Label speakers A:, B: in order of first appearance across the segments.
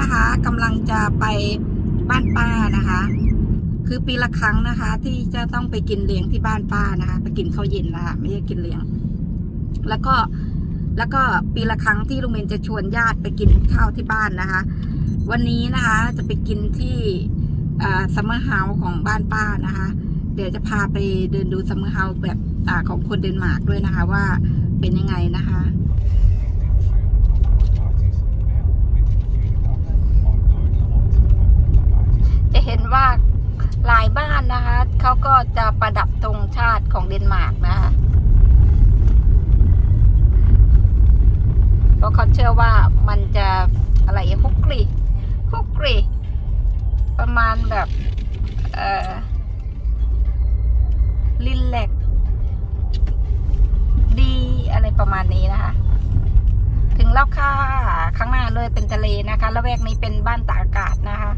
A: นะคะกำลังจะไปบ้านป้านะคะ คือปีละครั้งนะคะ ที่จะต้องไปกินเลี้ยงที่บ้านป้านะคะ ไปกินข้าวเย็นนะคะไม่ใช่กินเลี้ยง แล้วก็แล้วก็ปีละครั้งที่ลุงเมนจะชวนญาติไปกินข้าวที่บ้านนะคะ วันนี้นะคะจะไปกินที่ซัมเมอร์เฮาส์ของบ้านป้านะคะ เดี๋ยวจะพาไปเดินดูซัมเมอร์เฮาส์แบบอของคนเดนมาร์กด้วยนะคะ ว่าเป็นยังไงนะคะ จะ เห็นว่าหลายบ้านนะคะ เขาก็จะประดับธงชาติของเดนมาร์กนะคะเพราะเขาเชื่อว่ามันจะอะไรฮุกกรีฮุกกรีประมาณแบบเอ่อลินแลกดีอะไรประมาณนี้นะคะ ถึงแล้วค่ะ ข้างหน้าเลยเป็นทะเลนะคะแล้วแวกนี้เป็นบ้านตากอากาศนะคะ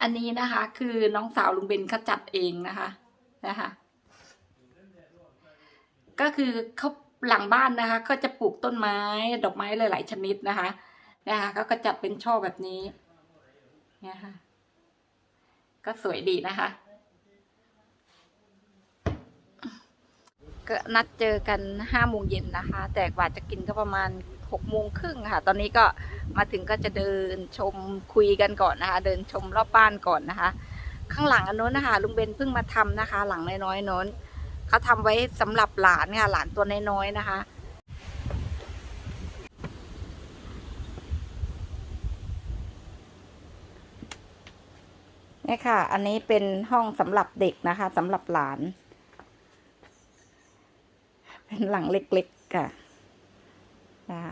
A: อันนี้นะคะ คือน้องสาวลุงเบนเขาจัดเองนะคะนะคะ ก็คือเขาหลังบ้านนะคะก็จะปลูกต้นไม้ดอกไม้หลาย ๆ ชนิดนะคะ นะคะเขาก็จัดเป็นช่อแบบนี้เนี่ยค่ะก็สวยดีนะคะ ก็นัดเจอกันห้าโมงเย็นนะคะ แต่กว่าจะกินก็ประมาณ หกโมงครึ่งค่ะ ตอนนี้ก็มาถึงก็จะเดินชมคุยกันก่อนนะคะ เดินชมรอบบ้านก่อนนะคะ ข้างหลังอันนู้นนะคะลุงเบนเพิ่งมาทำนะคะ หลังน้อยๆโน้นเขาทำไว้สำหรับหลานค่ะหลานตัวน้อยๆนะคะนี่ค่ะ อันนี้เป็นห้องสำหรับเด็กนะคะสำหรับหลาน เป็นหลังเล็กๆค่ะ นะ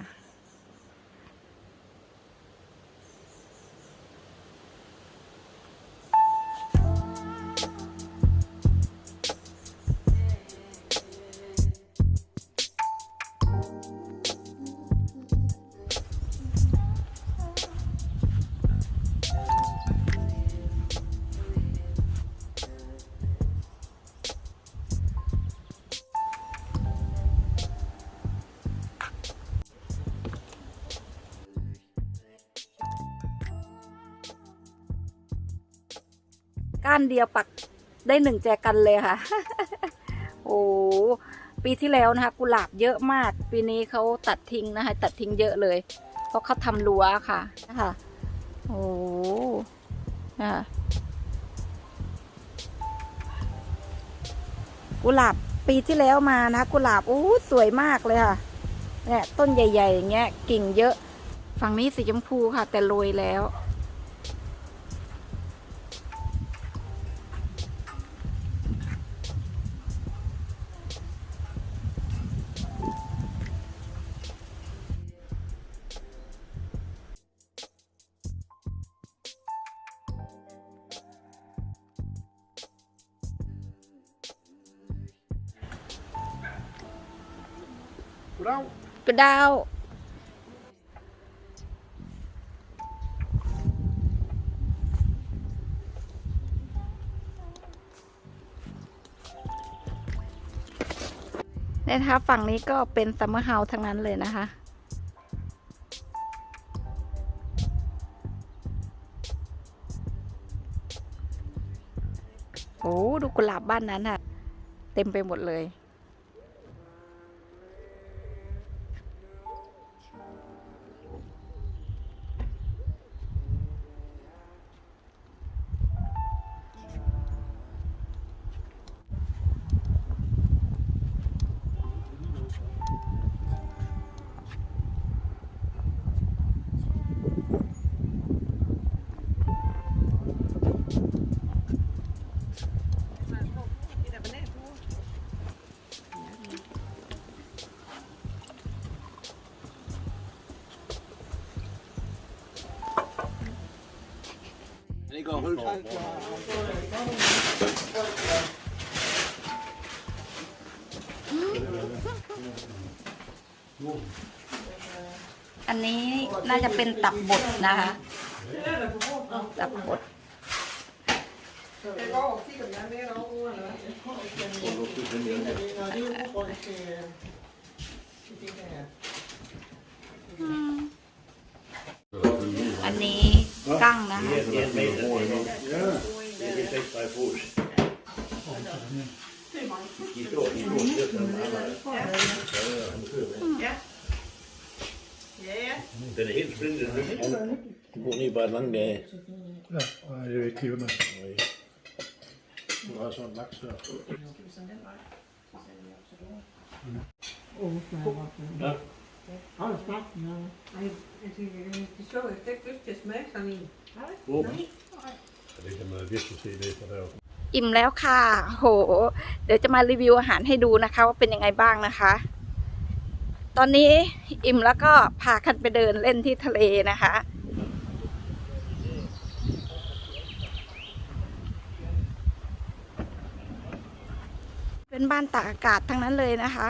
A: ก้านเดียวปักได้หนึ่งแจกันเลยค่ะ โอ้ปีที่แล้วนะคะ กุหลาบเยอะมาก ปีนี้เขาตัดทิ้งนะคะ ตัดทิ้งเยอะเลย เพราะเขาทำรั้วค่ะนะคะโอ้นะคะกุหลาบปีที่แล้วมานะคะกุหลาบโอ้สวยมากเลยค่ะเนี่ยต้นใหญ่ ๆ อย่างเงี้ยกิ่งเยอะ ฝั่งนี้สีชมพูค่ะ แต่โรยแล้ว
B: Goddag.
A: กระดาวเนี่ยนะคะฝั่งนี้ก็เป็นซัมเมอร์เฮาส์ทั้งนั้นเลยนะคะ โอ้ดูกุหลาบบ้านนั้นค่ะเต็มไปหมดเลย อันนี้น่าจะเป็นตับบดนะคะ ตับบดอั กั้งนะคะ
C: En meter. Det blir sex by force. Ifrån, ifrån köttet med alla. Den är helt splittrad. Går ni bara långt ner?
B: Ja, nej, det er ikke kilometer. Du har sådan en laks der.
D: Har Du smagt den? eller?
E: Ej, altså, det så jeg slet ikke lyst til at smage sådan en.
C: Åben.
B: Ja, det kan man virkelig se det fra deroppe.
A: อิ่มแล้วค่ะ โห เดี๋ยวจะมารีวิวอาหารให้ดูนะคะว่าเป็นยังไงบ้างนะคะ ตอนนี้อิ่มแล้วก็พากันไปเดินเล่นที่ทะเลนะคะ เป็นบ้านตากอากาศทั้งนั้นเลยนะคะ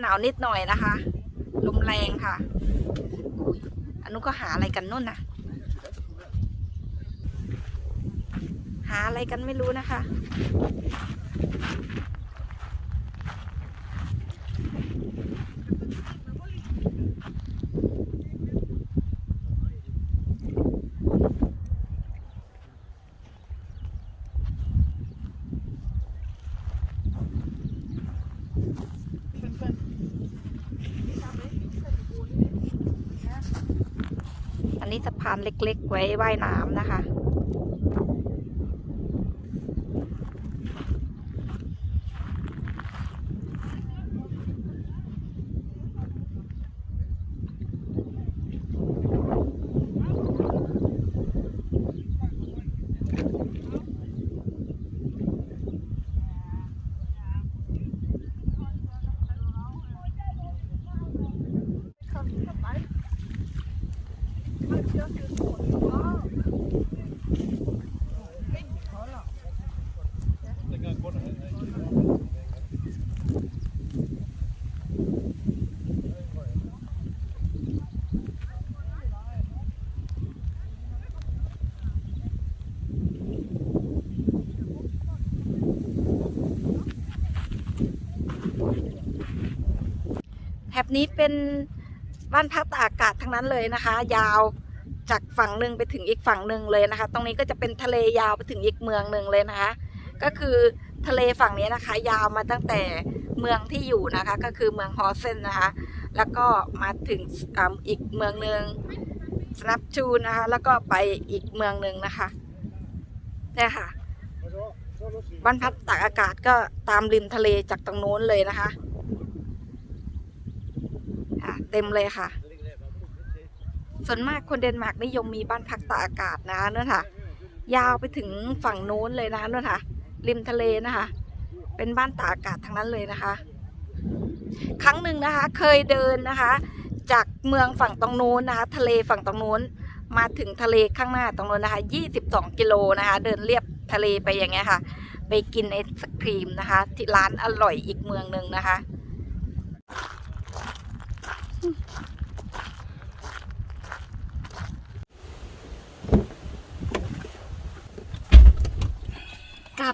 A: หนาวนิดหน่อยนะคะ ลมแรงค่ะอันนู้นก็หาอะไรกันนู่นนะหาอะไรกันไม่รู้นะคะ นี้สะพานเล็ก ๆ ไว้ว่ายน้ำนะคะ แถบนี้เป็นบ้านพักตากอากาศทั้งนั้นเลยนะคะ ยาวจากฝั่งหนึ่งไปถึงอีกฝั่งหนึ่งเลยนะคะ ตรงนี้ก็จะเป็นทะเลยาวไปถึงอีกเมืองหนึ่งเลยนะคะ ก็คือทะเลฝั่งนี้นะคะ ยาวมาตั้งแต่เมืองที่อยู่นะคะ ก็คือเมืองฮอสเซนนะคะ แล้วก็มาถึงอ,อีกเมืองหนึ่งสนับจูนนะคะ แล้วก็ไปอีกเมืองหนึ่งนะคะเนี่ยค่ะบ้านพักตากอากาศก็ตามริมทะเลจากตรงโน้นเลยนะคะ เต็มเลยค่ะ ส่วนมากคนเดนมาร์กนิยมมีบ้านพักตากอากาศนะคะนั่นค่ะ ยาวไปถึงฝั่งโน้นเลยนะนั่นค่ะ ริมทะเลนะคะ เป็นบ้านตากอากาศทั้งนั้นเลยนะคะ ครั้งหนึ่งนะคะ เคยเดินนะคะ จากเมืองฝั่งตรงโน้นนะคะ ทะเลฝั่งตรงโน้นมาถึงทะเลข้างหน้าตรงนู้นนะคะ 22 กิโลนะคะ เดินเรียบทะเลไปอย่างเงี้ยค่ะ ไปกินไอศครีมนะคะ ที่ร้านอร่อยอีกเมืองหนึ่งนะคะ กลั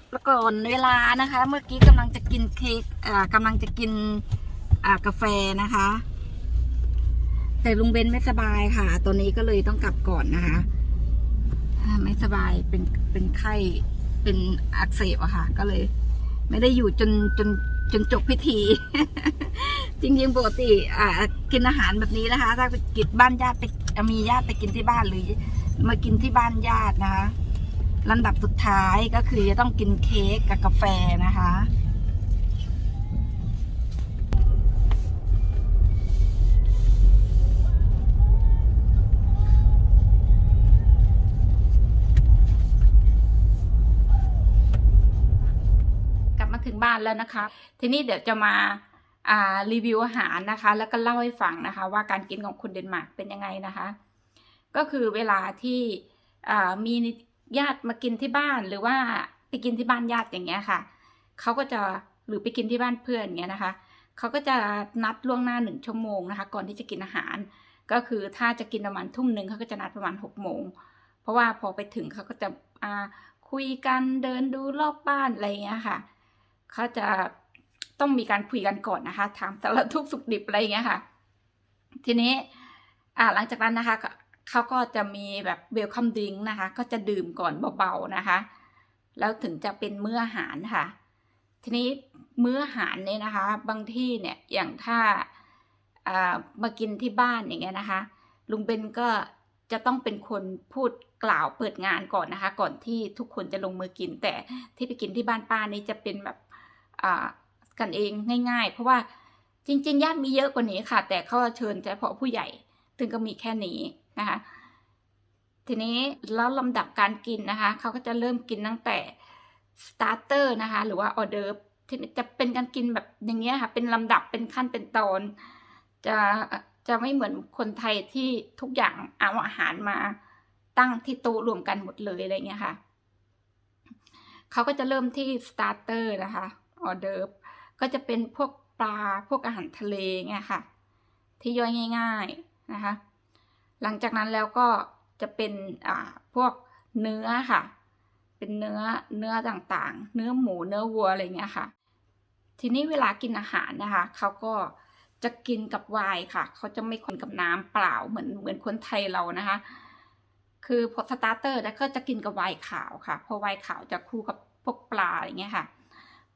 A: บก่อนเวลานะคะ เมื่อกี้กำลังจะกินเค้กอ่ากำลังจะกินอ่ากาแฟนะคะ แต่ลุงเบนไม่สบายค่ะตัวนี้ก็เลยต้องกลับก่อนนะคะ ไม่สบายเป็นเป็นไข้เป็นอักเสบอะค่ะ ก็เลย ไม่ได้อยู่จนจนจนจบพิธี จริงๆปกติอ่ากินอาหารแบบนี้นะคะ ถ้าไปกินบ้านญาติไปมีญาติไปกินที่บ้านหรือ มากินที่บ้านญาตินะคะลำดับสุดท้ายก็คือจะต้องกินเค้กกับกาแฟนะคะ กลับมาถึงบ้านแล้วนะคะ ทีนี้เดี๋ยวจะมา รีวิวอาหารนะคะ แล้วก็เล่าให้ฟังนะคะ ว่าการกินของคนเดนมาร์กเป็นยังไงนะคะ ก็คือเวลาที่มีญาติมากินที่บ้านหรือว่าไปกินที่บ้านญาติอย่างเงี้ยค่ะเขาก็จะหรือไปกินที่บ้านเพื่อนอย่างเงี้ยนะคะเขาก็จะนัดล่วงหน้าหนึ่งชั่วโมงนะคะ ก่อนที่จะกินอาหาร ก็คือถ้าจะกินประมาณทุ่มหนึ่งเขาก็จะนัดประมาณหกโมงเพราะว่าพอไปถึงเขาก็จะคุยกันเดินดูรอบบ้านอะไรเงี้ยค่ะเขาจะ ต้องมีการคุยกันก่อนนะคะ ถามสารทุกสุขดิบอะไรอย่างเงี้ยค่ะ ทีนี้หลังจากนั้นนะคะเขาก็จะมีแบบเวลคัมดิงนะคะ ก็จะดื่มก่อนเบาๆนะคะ แล้วถึงจะเป็นมื้ออาหารค่ะ ทีนี้มื้ออาหารเนี่ยนะคะ บางที่เนี่ยอย่างถ้าามากินที่บ้านอย่างเงี้ยนะคะ ลุงเบนก็จะต้องเป็นคนพูดกล่าวเปิดงานก่อนนะคะ ก่อนที่ทุกคนจะลงมือกิน แต่ที่ไปกินที่บ้านป้านี่จะเป็นแบบ กันเองง่าย ๆ เพราะว่าจริง ๆ ญาติมีเยอะกว่านี้ค่ะ แต่เขาเชิญเฉพาะผู้ใหญ่ถึงก็มีแค่นี้นะคะ ทีนี้แล้วลำดับการกินนะคะเขาก็จะเริ่มกินตั้งแต่สตาร์เตอร์นะคะ หรือว่าออเดิร์ฟที่จะเป็นการกินแบบอย่างเงี้ยค่ะ เป็นลำดับเป็นขั้นเป็นตอน จะจะไม่เหมือนคนไทยที่ทุกอย่างเอาอาหารมาตั้งที่โต๊ะรวมกันหมดเลยอะไรเงี้ยค่ะเขาก็จะเริ่มที่สตาร์เตอร์นะคะออเดิร์ฟ ก็จะเป็นพวกปลาพวกอาหารทะเลเงี้ยค่ะ ที่ย่อยง่าย ๆนะคะ หลังจากนั้นแล้วก็จะเป็นอ่าพวกเนื้อค่ะ เป็นเนื้อเนื้อต่างๆ เนื้อหมูเนื้อวัวอะไรเงี้ยค่ะ ทีนี้เวลากินอาหารนะคะเขาก็จะกินกับไวน์ค่ะ เขาจะไม่คนกับน้ำเปล่าเหมือนเหมือนคนไทยเรานะคะ คือพอสตาร์เตอร์แล้วก็จะกินกับไวน์ขาวค่ะ เพราะไวน์ขาวจะคู่กับพวกปลาอะไรเงี้ยค่ะ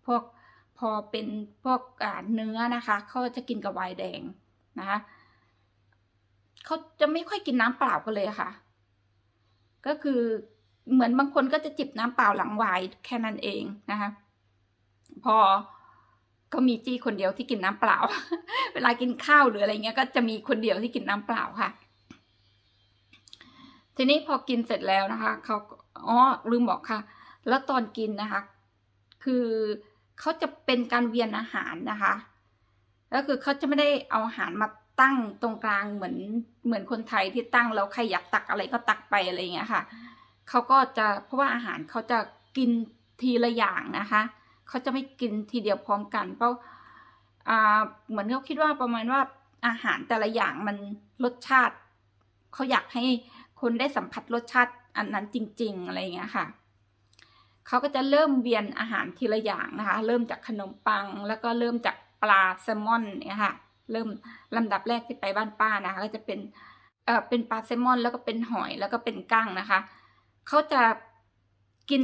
A: พวก อเป็นพวกเนื้อนะคะเขาจะกินกับไวน์แดงนะคะเขาจะไม่ค่อยกินน้ำเปล่ากันเลยค่ะ ก็คือเหมือนบางคนก็จะจิบน้ำเปล่าหลังไวน์แค่นั้นเองนะคะ พอก็มีจี้คนเดียวที่กินน้ำเปล่า เวลากินข้าวหรืออะไรเงี้ย ก็จะมีคนเดียวที่กินน้ำเปล่าค่ะ ทีนี้พอกินเสร็จแล้วนะคะเขาอ๋อลืมบอกค่ะ แล้วตอนกินนะคะ คือ เขาจะเป็นการเวียนอาหารนะคะ ก็คือเขาจะไม่ได้เอาอาหารมาตั้งตรงกลางเหมือนเหมือนคนไทยที่ตั้งแล้วใครอยากตักอะไรก็ตักไปอะไรอย่างเงี้ยค่ะ เขาก็จะเพราะว่าอาหารเขาจะกินทีละอย่างนะคะ เขาจะไม่กินทีเดียวพร้อมกันเพราะอ่าเหมือนเขาคิดว่าประมาณว่าอาหารแต่ละอย่างมันรสชาติ เขาอยากให้คนได้สัมผัสรสชาติอันนั้นจริง ๆ อะไรอย่างเงี้ยค่ะ เขาก็จะเริ่มเวียนอาหารทีละอย่างนะคะ เริ่มจากขนมปัง แล้วก็เริ่มจากปลาแซลมอนเนี่ยค่ะเริ่มลำดับแรกที่ไปบ้านป้านะคะก็จะเป็นเอ่อเป็นปลาแซลมอน แล้วก็เป็นหอยแล้วก็เป็นกั้งนะคะเขาจะกิน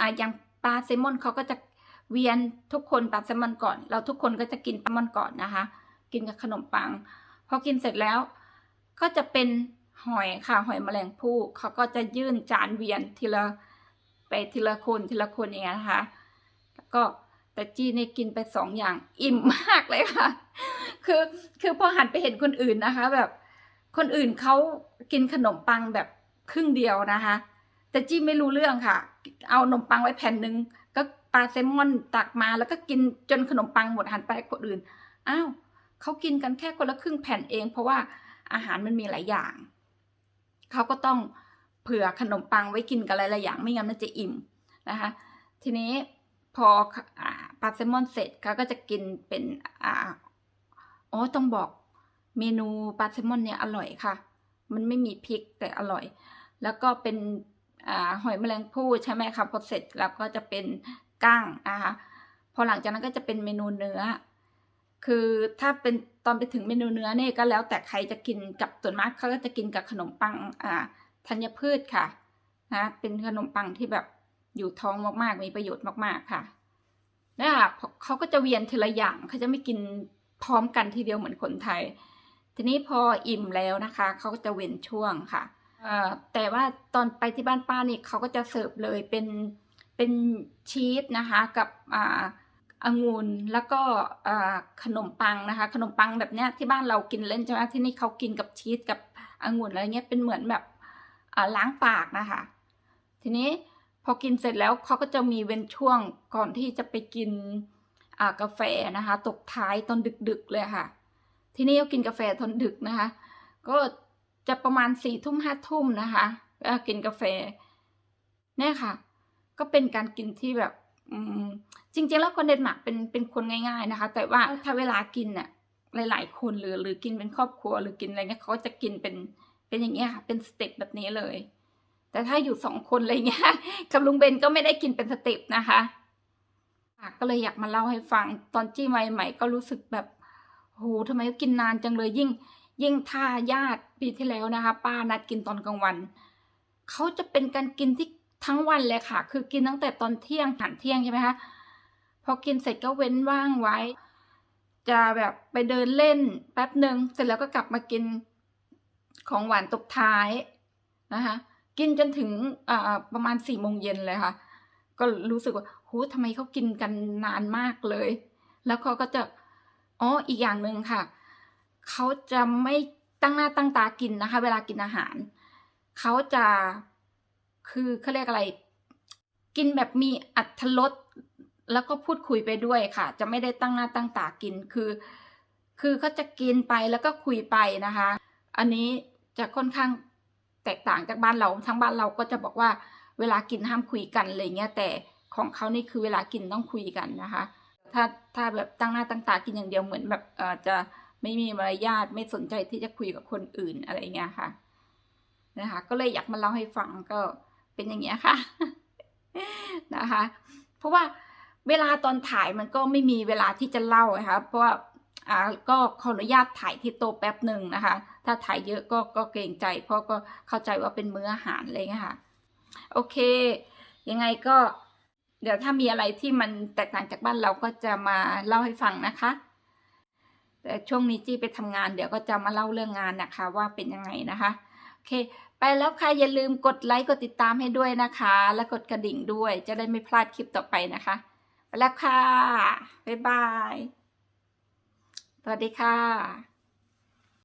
A: อ่าอย่างปลาแซลมอนเขาก็จะเวียนทุกคนปลาแซลมอนก่อนแล้วทุกคนก็จะกินปลาแซลมอนก่อนนะคะ กินกับขนมปังพอกินเสร็จแล้ว ก็จะเป็นหอยค่ะหอยแมลงภู่เขาก็จะยื่นจานเวียนทีละ ไปทีละคนทีละคนอย่างเงี้ยนะคะ แล้วก็แต่จีเนี่ยกินไปสองอย่างอิ่มมากเลยค่ะ คือคือพอหันไปเห็นคนอื่นนะคะ แบบคนอื่นเขากินขนมปังแบบครึ่งเดียวนะคะ แต่จีไม่รู้เรื่องค่ะ เอาขนมปังไว้แผ่นหนึ่งก็ปลาแซลมอนตักมาแล้วก็กินจนขนมปังหมดหันไปคนอื่นอ้าวเขากินกันแค่คนละครึ่งแผ่นเอง เพราะว่าอาหารมันมีหลายอย่างเขาก็ต้อง เผื่อขนมปังไว้กินกันหลายๆอย่าง ไม่งั้นมันจะอิ่มนะคะ ทีนี้พออปลาแซลมอนเสร็จเขาก็จะกินเป็นอ่าอ๋อต้องบอกเมนูปลาแซลมอนเนี่ยอร่อยค่ะ มันไม่มีพริกแต่อร่อย แล้วก็เป็นอหอยแมลงภู่ใช่ไหมคะพอเสร็จแล้วก็จะเป็นก้างนะคะพอหลังจากนั้นก็จะเป็นเมนูเนื้อ คือถ้าเป็นตอนไปถึงเมนูเนื้อเนี่ยก็แล้วแต่ใครจะกินกับส่วนมากเขาก็จะกินกับขนมปังอ่า ธัญพืชค่ะนะเป็นขนมปังที่แบบอยู่ท้องมากๆ มีประโยชน์มากๆค่ะเนี่ยค่ะเขาก็จะเวียนทีละอย่างเขาจะไม่กินพร้อมกันทีเดียวเหมือนคนไทย ทีนี้พออิ่มแล้วนะคะเขาก็จะเว้นช่วงค่ะแต่ว่าตอนไปที่บ้านป้านี่เขาก็จะเสิร์ฟเลยเป็นเป็นชีสนะคะกับอ่าองุ่นแล้วก็ขนมปังนะคะ ขนมปังแบบเนี้ยที่บ้านเรากินเล่นใช่ไหมที่นี่เขากินกับชีสกับองุ่นอะไรเงี้ยเป็นเหมือนแบบ ล้างปากนะคะ ทีนี้พอกินเสร็จแล้วเขาก็จะมีเว้นช่วงก่อนที่จะไปกินอ่ากาแฟนะคะ ตกท้ายตอนดึกๆเลยค่ะ ที่นี่ก็กินกาแฟตอนดึกนะคะ ก็จะประมาณสี่ทุ่มห้าทุ่มนะคะก็กินกาแฟเนี่ยค่ะ ก็เป็นการกินที่แบบอืมจริงๆแล้วคนเดนมาร์กเป็นเป็นคนง่ายๆนะคะ แต่ว่าถ้าเวลากินน่ะหลาย ๆ คนหรือหรือกินเป็นครอบครัวหรือกินอะไรเงี้ยเขาก็จะกินเป็น เป็นอย่างเงี้ยเป็นสเต็ปแบบนี้เลย แต่ถ้าอยู่สองคนอะไรเงี้ยกับลุงเบนก็ไม่ได้กินเป็นสเต็ปนะคะก็เลยอยากมาเล่าให้ฟังตอนจี้ใหม่ๆก็รู้สึกแบบโหทำไมกินนานจังเลยยิ่ง ยิ่งถ้าญาติปีที่แล้วนะคะ ป้านัดกินตอนกลางวันเขาจะเป็นการกินที่ทั้งวันเลยค่ะ คือกินตั้งแต่ตอนเที่ยงหารเที่ยงใช่ไหมคะพอกินเสร็จก็เว้นว่างไว้ จะแบบไปเดินเล่นแป๊บหนึ่งเสร็จแล้วก็กลับมากิน ของหวานตบท้ายนะคะกินจนถึงประมาณสี่โมงเย็นเลยค่ะ ก็รู้สึกว่าโหทำไมเขากินกันนานมากเลย แล้วเขาก็จะอ๋ออีกอย่างหนึ่งค่ะ เขาจะไม่ตั้งหน้าตั้งตากินนะคะ เวลากินอาหาร เขาจะคือเขาเรียกอะไร กินแบบมีอัตรสแล้วก็พูดคุยไปด้วยค่ะ จะไม่ได้ตั้งหน้าตั้งตากินคือ คือเขาจะกินไปแล้วก็คุยไปนะคะ อันนี้จะค่อนข้างแตกต่างจากบ้านเราทั้งบ้านเราก็จะบอกว่าเวลากินห้ามคุยกันอะไรเงี้ยแต่ของเขานี่คือเวลากินต้องคุยกันนะคะ ถ้าถ้าแบบตั้งหน้าตั้งตากินอย่างเดียวเหมือนแบบเออจะไม่มีมารยาทไม่สนใจที่จะคุยกับคนอื่นอะไรเงี้ยค่ะนะคะ ก็เลยอยากมาเล่าให้ฟังก็เป็นอย่างเงี้ยค่ะนะคะ เพราะว่าเวลาตอนถ่ายมันก็ไม่มีเวลาที่จะเล่านะคะเพราะว่า อ่าก็ขออนุญาตถ่ายที่โต๊ะแป๊บหนึ่งนะคะ ถ้าถ่ายเยอะก็ก็เกรงใจ เพราะก็เข้าใจว่าเป็นมื้ออาหารเงี้ยค่ะโอเค ยังไงก็เดี๋ยวถ้ามีอะไรที่มันแตกต่างจากบ้านเราก็จะมาเล่าให้ฟังนะคะ แต่ช่วงนี้จี้ไปทำงาน เดี๋ยวก็จะมาเล่าเรื่องงานนะคะ ว่าเป็นยังไงนะคะโอเค ไปแล้วค่ะอย่าลืมกดไลค์กดติดตามให้ด้วยนะคะ และกดกระดิ่งด้วย จะได้ไม่พลาดคลิปต่อไปนะคะ ไปแล้วค่ะ บ๊ายบาย สวัสดีค่ะ